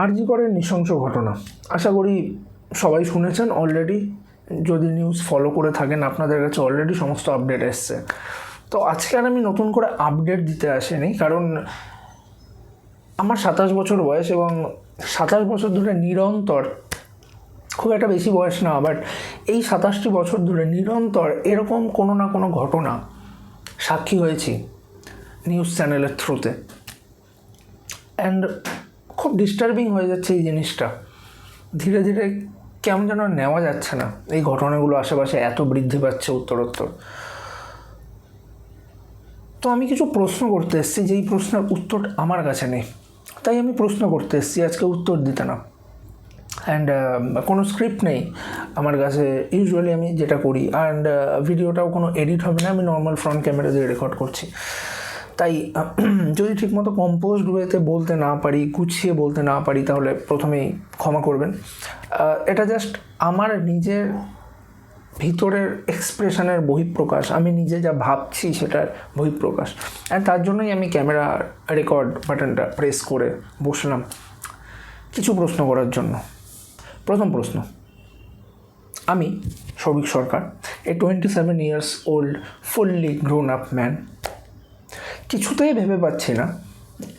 আরজি করের নৃশংস ঘটনা। আশা করি সবাই শুনেছেন অলরেডি যদি নিউজ ফলো করে থাকেন, আপনাদের কাছে অলরেডি সমস্ত আপডেট এসছে। তো আজকে আর আমি নতুন করে আপডেট দিতে আসিনি, কারণ আমার সাতাশ বছর বয়স এবং সাতাশ বছর ধরে নিরন্তর, খুব একটা বেশি বয়স না বাট এই সাতাশটি বছর ধরে নিরন্তর এরকম কোনো না কোনো ঘটনা সাক্ষী হয়েছি নিউজ চ্যানেলের থ্রুতে অ্যান্ড খুব ডিস্টার্বিং হয়ে যাচ্ছে এই জিনিসটা। ধীরে ধীরে কেমন যেন নেওয়া যাচ্ছে না। এই ঘটনাগুলো আশেপাশে এত বৃদ্ধি পাচ্ছে উত্তরোত্তর। তো আমি কিছু প্রশ্ন করতে এসেছি, যেই প্রশ্নের উত্তর আমার কাছে নেই। তাই আমি প্রশ্ন করতে এসেছি, আজকে উত্তর দিতে না। অ্যান্ড কোনো স্ক্রিপ্ট নেই আমার কাছে। ইউজুয়ালি আমি যেটা করি অ্যান্ড ভিডিওটাও কোনো এডিট হবে না, আমি নর্মাল ফ্রন্ট ক্যামেরা দিয়ে রেকর্ড করছি। তাই যদি ঠিকমতো কম্পোজড ওয়েতে বলতে না পারি, গুছিয়ে বলতে না পারি, তাহলে প্রথমেই ক্ষমা করবেন। এটা জাস্ট আমার নিজের ভিতরের এক্সপ্রেশনের বহিঃপ্রকাশ। আমি নিজে যা ভাবছি সেটার বহিঃপ্রকাশ। অ্যান্ড তার জন্যই আমি ক্যামেরা রেকর্ড বাটনটা প্রেস করে বসলাম। কিছু প্রশ্ন করার জন্য। প্রথম প্রশ্ন। আমি Souvik Sarkar a twenty seven years old fully grown up man কিছুতেই ভেবে পাচ্ছি না।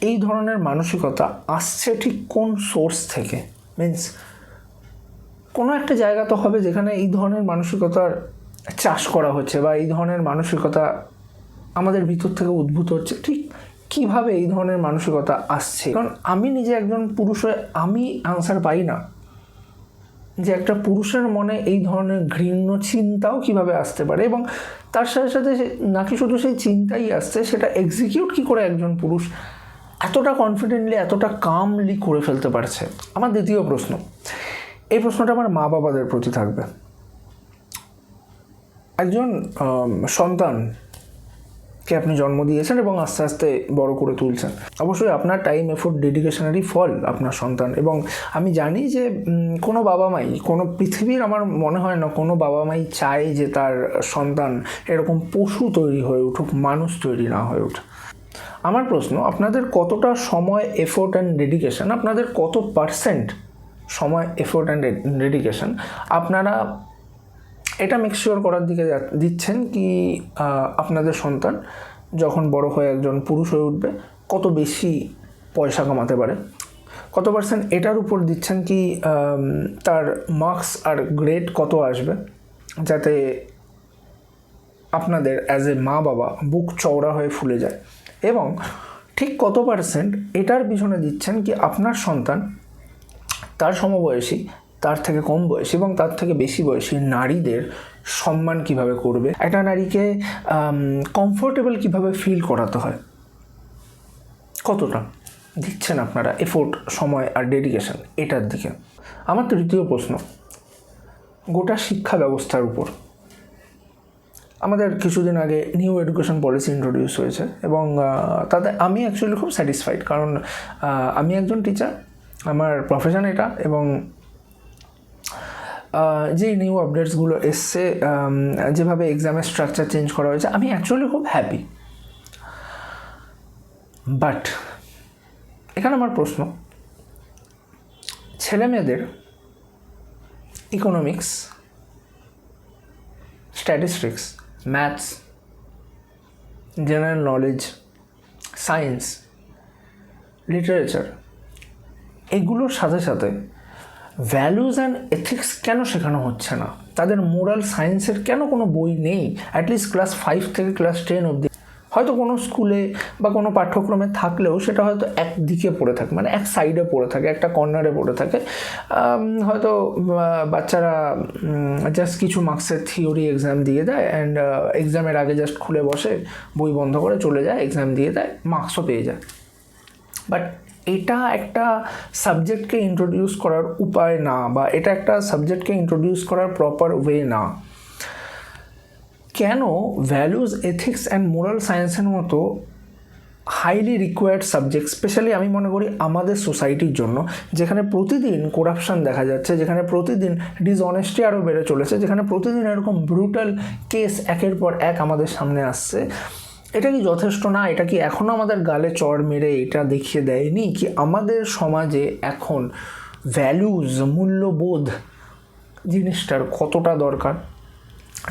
এই ধরনের মানসিকতা আসছে ঠিক কোন সোর্স থেকে? মিন্স কোনো একটা জায়গা তো হবে যেখানে এই ধরনের মানসিকতার চাষ করা হচ্ছে বা এই ধরনের মানসিকতা আমাদের ভিতর থেকে উদ্ভূত হচ্ছে। ঠিক কীভাবে এই ধরনের মানসিকতা আসছে? কারণ আমি নিজে একজন পুরুষ হয়ে আমি আনসার পাই না। যে একটা পুরুষের মনে এই ধরনের ঘৃণ্য চিন্তাও কীভাবে আসতে পারে এবং তার সাথে সাথে নাকি শুধু সেই চিন্তাই আসছে সেটা এক্সিকিউট কি করে একজন পুরুষ এতটা কনফিডেন্টলি এতটা কামলি করে ফেলতে পারছে? আমার দ্বিতীয় প্রশ্ন। এই প্রশ্নটা আমার মা বাবাদের প্রতি থাকবে। একজন আম, সন্তানকে আপনি জন্ম দিয়েছেন এবং আস্তে আস্তে বড় করে তুলছেন। অবশ্যই আপনার টাইম এফোর্ট ডেডিকেশনারই ফল আপনার সন্তান। এবং আমি জানি যে কোনো বাবা মাই কোনো পৃথিবীর আমার মনে হয় না কোনো বাবা মাই চায় যে তার সন্তান এরকম পশু তৈরি হয়ে উঠুক, মানুষ তৈরি না হয়ে উঠুক। আমার প্রশ্ন, আপনাদের কতটা সময় এফোর্ট অ্যান্ড ডেডিকেশন আপনাদের কত পার্সেন্ট সময় এফোর্ট অ্যান্ড ডেডিকেশন আপনারা এটা মেকশিওর করার দিকে দিচ্ছেন কি আপনাদের সন্তান যখন বড় হয়ে একজন পুরুষ হয়ে উঠবে, কত বেশি পয়সা কামাতে পারে? কত পার্সেন্ট এটার উপর দিচ্ছেন কি তার মার্কস আর গ্রেড কত আসবে? যাতে আপনাদের অ্যাজ এ মা বাবা বুক চওড়া হয়ে ফুলে যায়। এবং ঠিক কত পার্সেন্ট এটার পিছনে দিচ্ছেন কি, আপনার সন্তান তার সমবয়সী তার থেকে কম বয়সী এবং তার থেকে বেশি বয়সী নারীদের সম্মান কীভাবে করবে? একটা নারীকে কমফোর্টেবল কীভাবে ফিল করাতে হয়? কতটা? দিচ্ছেন আপনারা এফোর্ট সময় আর ডেডিকেশন এটার দিকে। আমার তৃতীয় প্রশ্ন, গোটা শিক্ষা ব্যবস্থার উপর। আমাদের কিছুদিন আগে নিউ এডুকেশন পলিসি ইন্ট্রোডিউস হয়েছে এবং তাতে আমি অ্যাকচুয়ালি খুব স্যাটিসফাইড কারণ আমি একজন টিচার আমার প্রফেশন এটা এবং যে নিউ আপডেটসগুলো এসছে যেভাবে এক্সামের স্ট্রাকচার চেঞ্জ করা হয়েছে, আমি অ্যাকচুয়ালি খুব হ্যাপি বাট এখানে আমার প্রশ্ন। ছেলে মেয়েদের economics statistics maths general knowledge science literature এগুলোর সাথে সাথে ভ্যালুজ অ্যান্ড এথিক্স কেন শেখানো হচ্ছে না? তাদের মোরাল সায়েন্সের কেন কোনো বই নেই? অ্যাটলিস্ট ক্লাস ফাইভ থেকে ক্লাস টেন অবধি। হয়তো কোনো স্কুলে বা কোনো পাঠ্যক্রমে থাকলেও সেটা হয়তো একদিকে পড়ে থাকে মানে এক সাইডে পড়ে থাকে, একটা কর্নারে পড়ে থাকে। হয়তো বাচ্চারা জাস্ট কিছু মার্কসের থিওরি এক্সাম দিয়ে দেয় অ্যান্ড এক্সামের আগে জাস্ট খুলে বসে, বই বন্ধ করে চলে যায় এক্সাম দিয়ে দেয় মার্কসও পেয়ে যায়। বাট এটা একটা সাবজেক্টকে ইন্ট্রোডিউস করার উপায় না বা এটা একটা সাবজেক্টকে ইন্ট্রোডিউস করার প্রপার ওয়ে না। কেন ভ্যালুজ এথিক্স অ্যান্ড মোরাল সায়েন্সের মতো হাইলি রিকোয়ার্ড সাবজেক্ট স্পেশালি আমি মনে করি আমাদের সোসাইটির জন্য, যেখানে প্রতিদিন করাপশান দেখা যাচ্ছে, যেখানে প্রতিদিন ডিসঅনেস্টি আরও বেড়ে চলেছে, যেখানে প্রতিদিন এরকম ব্রুটাল কেস একের পর এক আমাদের সামনে আসছে এটা কি যথেষ্ট না? এটা কি এখনও আমাদের গালে চড় মেরে এটা দেখিয়ে দেয়নি কি আমাদের সমাজে এখন ভ্যালুজ মূল্যবোধ জিনিসটার কতটা দরকার?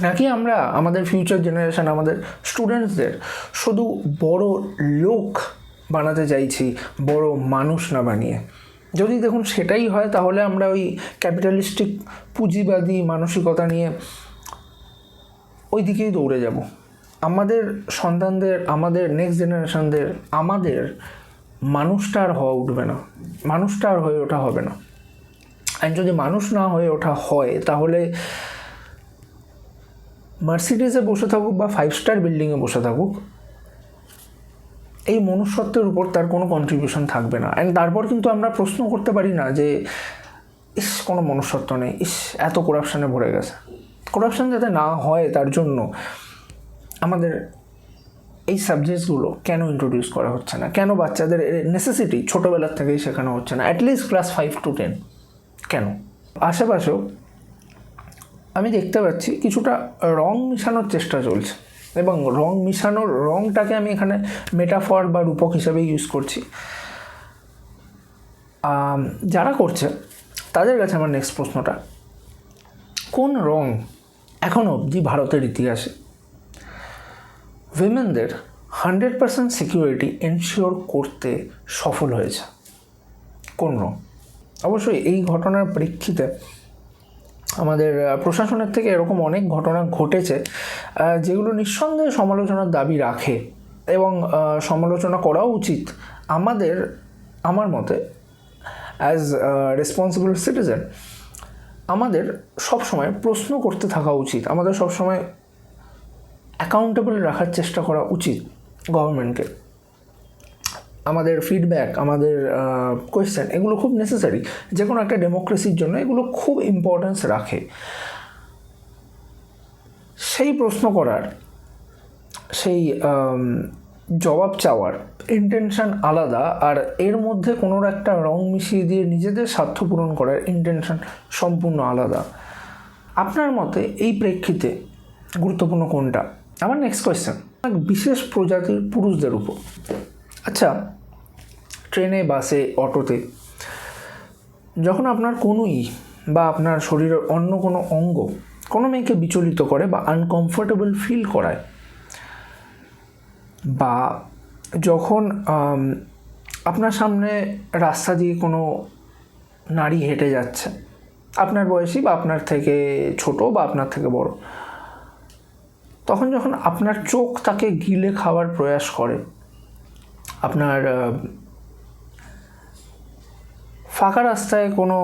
নাকি আমরা, আমাদের ফিউচার জেনারেশান আমাদের স্টুডেন্টসদের শুধু বড় লোক বানাতে চাইছি, বড় মানুষ না বানিয়ে? যদি দেখুন সেটাই হয়, তাহলে আমরা ওই ক্যাপিটালিস্টিক পুঁজিবাদী মানসিকতা নিয়ে ওই দিকেই দৌড়ে যাব। আমাদের সন্তানদের, আমাদের নেক্সট জেনারেশনদের আমাদের মানুষটা আর হওয়া উঠবে না। মানুষটা আর হয়ে ওঠা হবে না। আর যদি মানুষ না হয়ে ওঠা হয়, তাহলে মার্সিডিসে বসে থাকুক বা ফাইভ স্টার বিল্ডিংয়ে বসে থাকুক, এই মনুষ্যত্বের উপর তার কোনো কন্ট্রিবিউশন থাকবে না। অ্যান্ড তারপর কিন্তু আমরা প্রশ্ন করতে পারি না যে, ইস, কোনো মনুষ্যত্ব নেই, ইস, এত করাপশানে ভরে গেছে। করাপশান যাতে না হয় তার জন্য আমাদের এই সাবজেক্টসগুলো কেন ইন্ট্রোডিউস করা হচ্ছে না? কেন বাচ্চাদের নেসেসিটি ছোটোবেলার থেকেই শেখানো হচ্ছে না? At least class five to ten কেন? আশেপাশেও আমি দেখতে পাচ্ছি কিছুটা রং মিশানোর চেষ্টা চলছে এবং রং মিশানোর রংটাকে আমি এখানে মেটাফর বা রূপক হিসাবে ইউজ করছি। যারা করছে, তাদের কাছে আমার নেক্সট প্রশ্নটা, কোন রং এখনও অবধি ভারতের ইতিহাসে উইমেনদের হান্ড্রেড পার্সেন্ট সিকিউরিটি এনশিওর করতে সফল হয়েছে। কোন অবশ্যই এই ঘটনার প্রেক্ষিতে আমাদের প্রশাসনের থেকে এরকম অনেক ঘটনা ঘটেছে যেগুলো নিঃসন্দেহে সমালোচনার দাবি রাখে এবং সমালোচনা করাও উচিত আমাদের, আমার মতে অ্যাজ রেসপন্সিবল সিটিজেন আমাদের সবসময় প্রশ্ন করতে থাকা উচিত। আমাদের সবসময় অ্যাকাউন্টেবল রাখার চেষ্টা করা উচিত গভর্নমেন্টকে আমাদের ফিডব্যাক আমাদের কোয়েশ্চেন এগুলো খুব নেসেসারি যে কোনো একটা ডেমোক্রেসির জন্য এগুলো খুব ইম্পর্টেন্স রাখে। সেই প্রশ্ন করার, সেই জবাব চাওয়ার ইন্টেনশন আলাদা আর এর মধ্যে কোনো একটা রং মিশিয়ে দিয়ে নিজেদের স্বার্থ পূরণ করার ইন্টেনশন সম্পূর্ণ আলাদা। আপনার মতে এই প্রেক্ষিতে গুরুত্বপূর্ণ কোনটা? আমার নেক্সট কোয়েশ্চেন এক বিশেষ প্রজাতির পুরুষদের উপর। আচ্ছা ট্রেনে, বাসে, অটোতে যখন আপনার কোনোই বা আপনার শরীরের অন্য কোনো অঙ্গ কোনো মেয়েকে বিচলিত করে বা আনকমফোর্টেবল ফিল করায় বা যখন আপনার সামনে রাস্তা দিয়ে কোনো নারী হেঁটে যাচ্ছে, আপনার বয়সী বা আপনার থেকে ছোট বা আপনার থেকে বড় তখন যখন আপনার চোখ তাকে গিলে খাওয়ার প্রয়াস করে, আপনার ফাঁকা রাস্তায় কোনো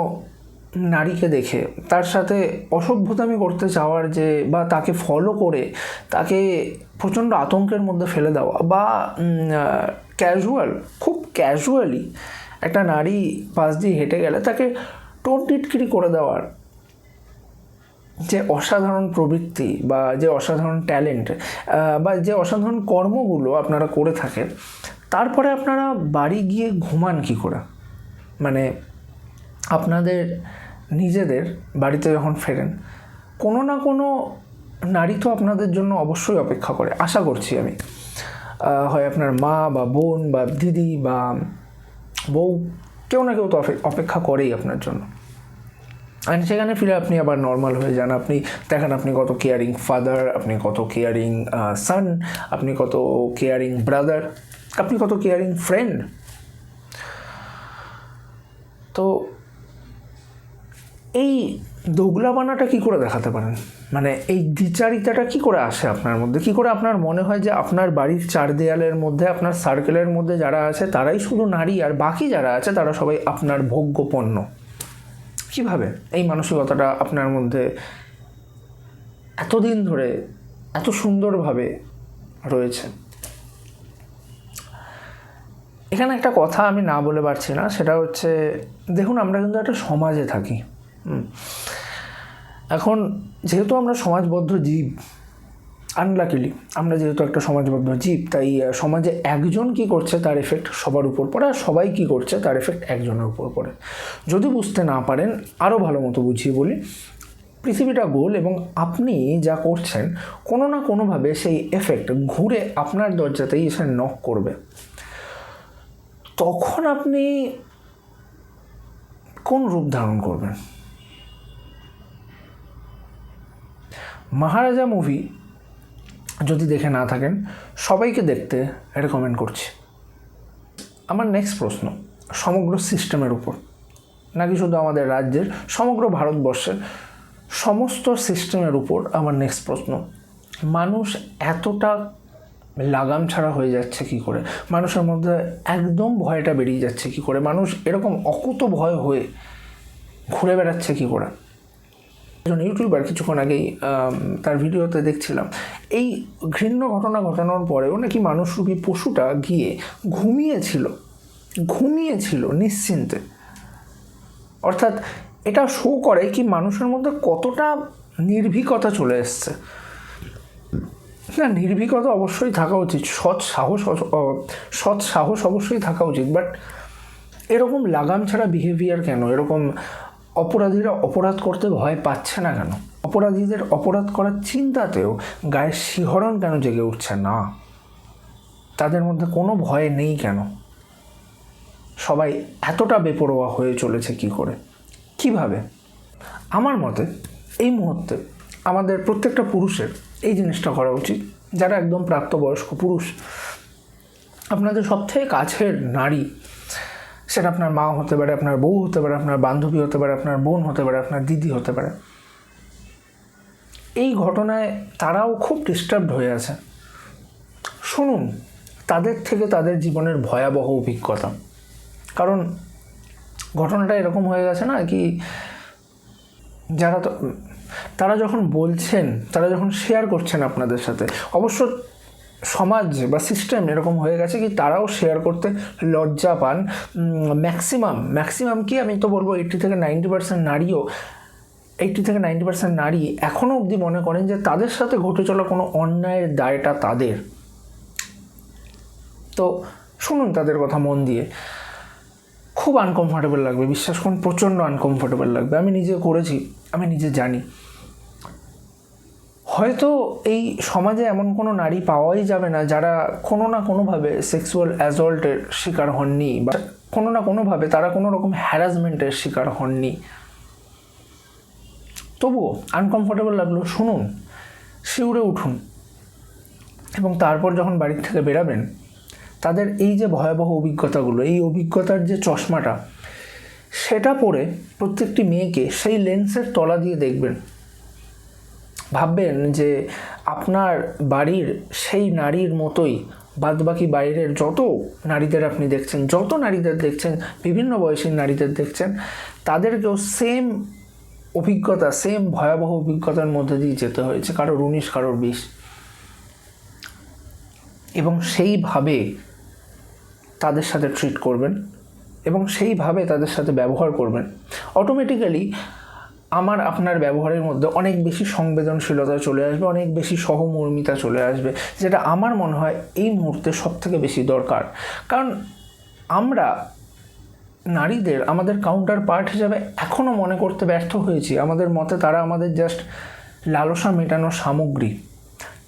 নারীকে দেখে, তার সাথে অসভ্যতামি করতে চাওয়ার যে, বা তাকে ফলো করে, তাকে প্রচণ্ড আতঙ্কের মধ্যে ফেলে দেওয়া, বা ক্যাজুয়াল খুব ক্যাজুয়ালি একটা নারী পাশ দিয়ে হেঁটে গেলে তাকে টোন টিটকিরি করে দেওয়ার যে অসাধারণ প্রবৃত্তি বা যে অসাধারণ ট্যালেন্ট বা যে অসাধারণ কর্মগুলো আপনারা করে থাকেন, তারপরে আপনারা বাড়ি গিয়ে ঘুমান কী করে? মানে আপনাদের নিজেদের বাড়িতে যখন ফেরেন, কোনো না কোনো নারী তো আপনাদের জন্য অবশ্যই অপেক্ষা করে। আশা করছি আমি। হয় আপনার মা বা বোন বা দিদি বা বউ, কেউ না কেউ তো অপেক্ষা করেই আপনার জন্য। অ্যান্ড সেখানে ফিরে আপনি আবার নর্মাল হয়ে যান। আপনি দেখেন, আপনি কত কেয়ারিং ফাদার আপনি কত কেয়ারিং সান আপনি কত কেয়ারিং ব্রাদার আপনি কত কেয়ারিং ফ্রেন্ড তো এই দোগলাবানাটা কি করে দেখাতে পারেন? মানে এই দ্বিচারিতাটা কি করে আসে আপনার মধ্যে? কি করে আপনার মনে হয় যে আপনার বাড়ির চার দেয়ালের মধ্যে, আপনার সার্কেলের মধ্যে যারা আছে, তারাই শুধু নারী আর বাকি যারা আছে, তারা সবাই আপনার ভোগ্য পণ্য কীভাবে এই মানসিকতাটা আপনার মধ্যে এতদিন ধরে এত সুন্দরভাবে রয়েছে? এখানে একটা কথা আমি না বলে পারছি না, সেটা হচ্ছে, দেখুন আমরা কিন্তু একটা সমাজে থাকি এখন যেহেতু আমরা সমাজবদ্ধ জীব আনলাকিলি আমরা যেহেতু একটা সমাজবদ্ধ জীব তাই সমাজে একজন কি করছে তার এফেক্ট সবার উপর পড়ে আর সবাই কি করছে তার এফেক্ট একজনের উপর পড়ে। যদি বুঝতে না পারেন আরও ভালো মতো বুঝিয়ে বলি। পৃথিবীটা গোল এবং আপনি যা করছেন, কোনো না কোনোভাবে সেই এফেক্ট ঘুরে আপনার দরজাতেই এসে নক করবে। তখন আপনি কোন রূপ ধারণ করবেন? মহারাজা মুভি যদি দেখে না থাকেন, সবাইকে দেখতে রেকমেন্ড করছি। আমার নেক্সট প্রশ্ন, সমগ্র সিস্টেমের উপর, নাকি শুধু আমাদের রাজ্যের, সমগ্র ভারতবর্ষের, সমস্ত সিস্টেমের উপর আমার নেক্সট প্রশ্ন, মানুষ এতটা লাগাম ছাড়া হয়ে যাচ্ছে কি করে? মানুষের মধ্যে একদম ভয়টা বেরিয়ে যাচ্ছে কি করে? মানুষ এরকম অকুত ভয় হয়ে ঘুরে বেড়াচ্ছে কি করে? একজন ইউটিউবার কিছুক্ষণ আগেই তার ভিডিওতে দেখছিলাম। এই ঘৃণ্য ঘটনা ঘটানোর পরেও নাকি মানুষরূপী পশুটা গিয়ে ঘুমিয়েছিল ঘুমিয়েছিল নিশ্চিন্তে। অর্থাৎ এটা শো করে কি মানুষের মধ্যে কতটা নির্ভীকতা চলে এসছে। না, নির্ভীকতা অবশ্যই থাকা উচিত, সৎ সাহস সৎ সাহস অবশ্যই থাকা উচিত বাট এরকম লাগাম ছাড়া বিহেভিয়ার কেন? এরকম অপরাধীরা অপরাধ করতে ভয় পাচ্ছে না কেন? অপরাধীদের অপরাধ করার চিন্তাতেও গায়ের শিহরণ কেন জেগে উঠছে না? তাদের মধ্যে কোনো ভয় নেই কেন? সবাই এতটা বেপরোয়া হয়ে চলেছে কি করে? কীভাবে? আমার মতে, এই মুহূর্তে আমাদের প্রত্যেকটা পুরুষের এই জিনিসটা করা উচিত, যারা একদম প্রাপ্তবয়স্ক পুরুষ। আপনাদের সবথেকে কাছের নারী সেটা আপনার মা হতে পারে, আপনার বউ হতে পারে, আপনার বান্ধবী হতে পারে, আপনার বোন হতে পারে, আপনার দিদি হতে পারে। এই ঘটনায় তারাও খুব ডিস্টার্বড হয়ে আছে। শুনুন, তাদের থেকে তাদের জীবনের ভয়াবহ অভিজ্ঞতা। কারণ ঘটনাটা এরকম হয়ে গেছে না কি, যারা তো, তারা যখন বলছেন, তারা যখন শেয়ার করছেন আপনাদের সাথে, অবশ্য সমাজ বা সিস্টেম এরকম হয়ে গেছে কি তারাও শেয়ার করতে লজ্জা পান। ম্যাক্সিমাম ম্যাক্সিমাম কি আমি তো বলব এইটি থেকে নাইনটি পার্সেন্ট নারীও এইটি থেকে নাইনটি পার্সেন্ট নারী এখনও অবধি মনে করেন যে তাদের সাথে ঘটে চলা কোনো অন্যায়ের দায়টা তাদের। তো শুনুন তাদের কথা মন দিয়ে। খুব আনকমফোর্টেবল লাগবে, বিশ্বাস করুন, প্রচণ্ড আনকমফোর্টেবল লাগবে। আমি নিজে করেছি, আমি নিজে জানি। হয়তো এই সমাজে এমন কোনো নারী পাওয়াই যাবে না যারা কোনো না কোনোভাবে সেক্সুয়াল অ্যাজল্টের শিকার হননি বা কোনো না কোনোভাবে তারা কোনো রকম হ্যারাসমেন্টের শিকার হননি। তবুও আনকমফোর্টেবল লাগল, শুনুন, শিউরে উঠুন এবং তারপর যখন বাড়ির থেকে বেরাবেন, তাদের এই যে ভয়াবহ অভিজ্ঞতাগুলো, এই অভিজ্ঞতার যে চশমাটা, সেটা পরে প্রত্যেকটি মেয়েকে সেই লেন্সের তলা দিয়ে দেখবেন। ভাববেন যে আপনার বাড়ির সেই নারীর মতোই বাদবাকি বাইরের যত নারীদের আপনি দেখছেন, যত নারীদের দেখছেন, বিভিন্ন বয়সী নারীদের দেখছেন, তাদেরকেও সেম অভিজ্ঞতা সেম ভয়াবহ অভিজ্ঞতার মধ্যে দিয়ে যেতে হয়েছে, কারোর উনিশ, কারোর বিশ। এবং সেইভাবে তাদের সাথে ট্রিট করবেন এবং সেইভাবে তাদের সাথে ব্যবহার করবেন। অটোমেটিক্যালি আমার আপনার ব্যবহারের মধ্যে অনেক বেশি সংবেদনশীলতা চলে আসবে, অনেক বেশি সহমর্মিতা চলে আসবে, যেটা আমার মনে হয় এই মুহূর্তে সব থেকে বেশি দরকার। কারণ আমরা নারীদের, আমাদের কাউন্টার পার্ট হিসাবে এখনও মনে করতে ব্যর্থ হয়েছি। আমাদের মতে তারা আমাদের জাস্ট লালসা মেটানোর সামগ্রী।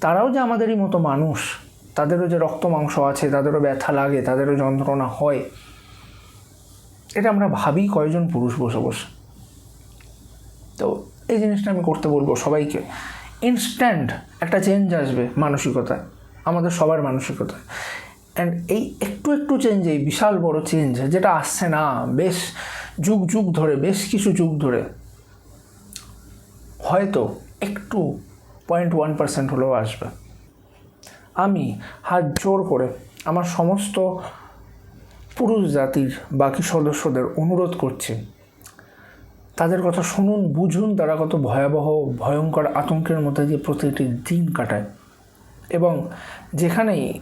তারাও যে আমাদেরই মতো মানুষ, তাদেরও যে রক্ত মাংস আছে, তাদেরও ব্যথা লাগে, তাদেরও যন্ত্রণা হয়, এটা আমরা ভাবি কয়জন পুরুষ বসে বসে। তো এই জিনিসটা আমি করতে বলব সবাইকে। ইনস্ট্যান্ট একটা চেঞ্জ আসবে মানসিকতায়, আমাদের সবার মানসিকতায় অ্যান্ড এই একটু একটু চেঞ্জ এই বিশাল বড় চেঞ্জ যেটা আসছে না, বেশ যুগ যুগ ধরে, বেশ কিছু যুগ ধরে। হয়তো একটু পয়েন্ট ওয়ান পার্সেন্ট হলেও আসবে। আমি হাত জোর করে আমার সমস্ত পুরুষ জাতির বাকি সদস্যদের অনুরোধ করছি তাদের কথা শুনুন, বুঝুন, তারা কত ভয়াবহ, ভয়ঙ্কর আতঙ্কের মধ্যে দিয়ে প্রতিটি দিন কাটায়। এবং যেখানেই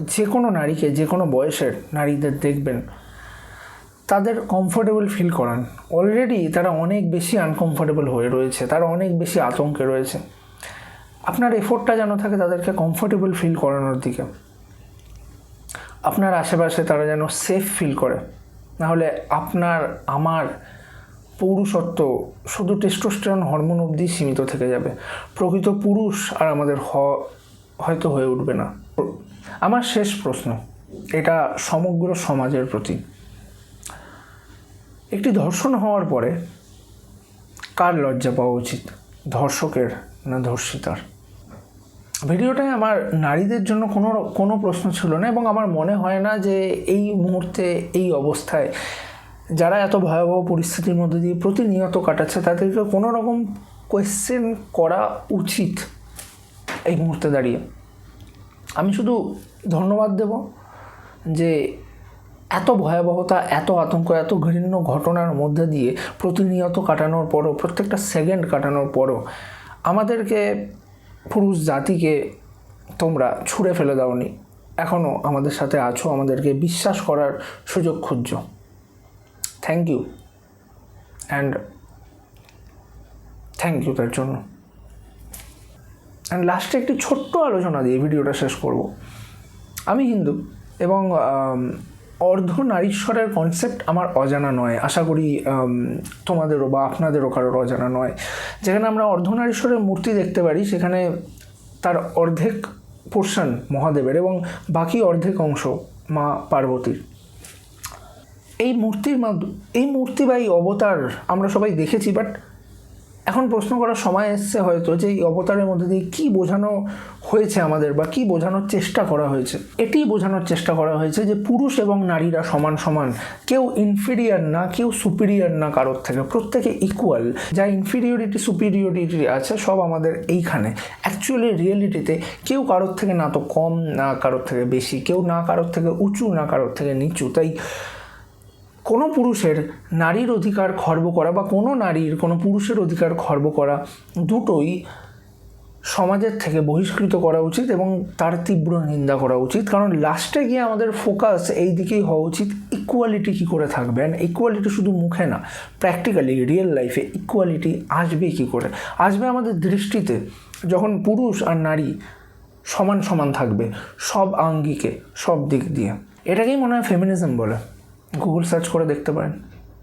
যে কোনো নারীকে, যে কোনো বয়সের নারীদের দেখবেন, তাদের কমফোর্টেবল ফিল করান। অলরেডি তারা অনেক বেশি আনকমফোর্টেবল হয়ে রয়েছে, তারা অনেক বেশি আতঙ্কে রয়েছে। আপনার এফোর্টটা যেন থাকে তাদেরকে কমফোর্টেবল ফিল করানোর দিকে। আপনার আশেপাশে তারা যেন সেফ ফিল করে। নাহলে আপনার, আমার পৌরুষত্ব শুধু টেস্টোস্টেরন হরমোন অবধি সীমিত থেকে যাবে। প্রকৃত পুরুষ আর আমাদের হ হয়তো হয়ে উঠবে না। আমার শেষ প্রশ্ন, এটা সমগ্র সমাজের প্রতি। একটি ধর্ষণ হওয়ার পরে কার লজ্জা পাওয়া উচিত, ধর্ষকের না ধর্ষিতার? ভিডিওটায় আমার নারীদের জন্য কোনো কোনো প্রশ্ন ছিল না এবং আমার মনে হয় না যে এই মুহূর্তে, এই অবস্থায় যারা এত ভয়াবহ পরিস্থিতির মধ্যে দিয়ে প্রতিনিয়ত কাটাচ্ছে, তাদেরকে কোনো রকম কোয়েশ্চেন করা উচিত এই মুহূর্তে দাঁড়িয়ে। আমি শুধু ধন্যবাদ দেব যে এত ভয়াবহতা, এত আতঙ্ক, এত ঘৃণ্য ঘটনার মধ্যে দিয়ে প্রতিনিয়ত কাটানোর পরও, প্রত্যেকটা সেকেন্ড কাটানোর পরও আমাদেরকে পুরুষ জাতিকে তোমরা ছুঁড়ে ফেলে দাওনি। এখনও আমাদের সাথে আছো, আমাদেরকে বিশ্বাস করার সুযোগ খুঁজছো। Thank you and thank you তার জন্য। অ্যান্ড লাস্টে একটি ছোট্ট আলোচনা দিয়ে ভিডিওটা শেষ করব। আমি হিন্দু এবং অর্ধ নারীশ্বরের কনসেপ্ট আমার অজানা নয়। আশা করি তোমাদেরও বা আপনাদেরও কারোর অজানা নয়। যেখানে আমরা অর্ধনারীশ্বরের মূর্তি দেখতে পারি, সেখানে তার অর্ধেক পোর্শন মহাদেবের এবং বাকি অর্ধেক অংশ মা পার্বতীর। এই মূর্তির মাধ্য- এই মূর্তি বা এই অবতার আমরা সবাই দেখেছি বাট এখন প্রশ্ন করার সময় এসছে হয়তো যে এই অবতারের মধ্যে দিয়ে কী বোঝানো হয়েছে আমাদের বা কী বোঝানোর চেষ্টা করা হয়েছে। এটি বোঝানোর চেষ্টা করা হয়েছে যে পুরুষ এবং নারীরা সমান সমান, কেউ ইনফিরিয়ার না, কেউ সুপিরিয়র না কারোর থেকে, প্রত্যেকে ইকুয়াল যা ইনফিরিয়রিটি সুপিরিয়রিটি আছে সব আমাদের এইখানে। অ্যাকচুয়ালি রিয়েলিটিতে কেউ কারোর থেকে না তো কম, না কারোর থেকে বেশি, কেউ না কারোর থেকে উঁচু, না কারোর থেকে নিচু। তাই কোনো পুরুষের নারীর অধিকার খর্ব করা বা কোনো নারীর, কোনো পুরুষের অধিকার খর্ব করা দুটোই সমাজের থেকে বহিষ্কৃত করা উচিত এবং তার তীব্র নিন্দা করা উচিত। কারণ লাস্টে গিয়ে আমাদের ফোকাস এই দিকেই হওয়া উচিত ইকুয়ালিটি কী করে থাকবে? অ্যান্ড ইকুয়ালিটি শুধু মুখে না প্র্যাকটিক্যালি রিয়েল লাইফে ইকুয়ালিটি আসবে কী করে? আসবে আমাদের দৃষ্টিতে যখন পুরুষ আর নারী সমান সমান থাকবে, সব আঙ্গিকে, সব দিক দিয়ে। এটাকেই মনে হয় ফেমিনিজম বলে। গুগল সার্চ করে দেখতে পারেন।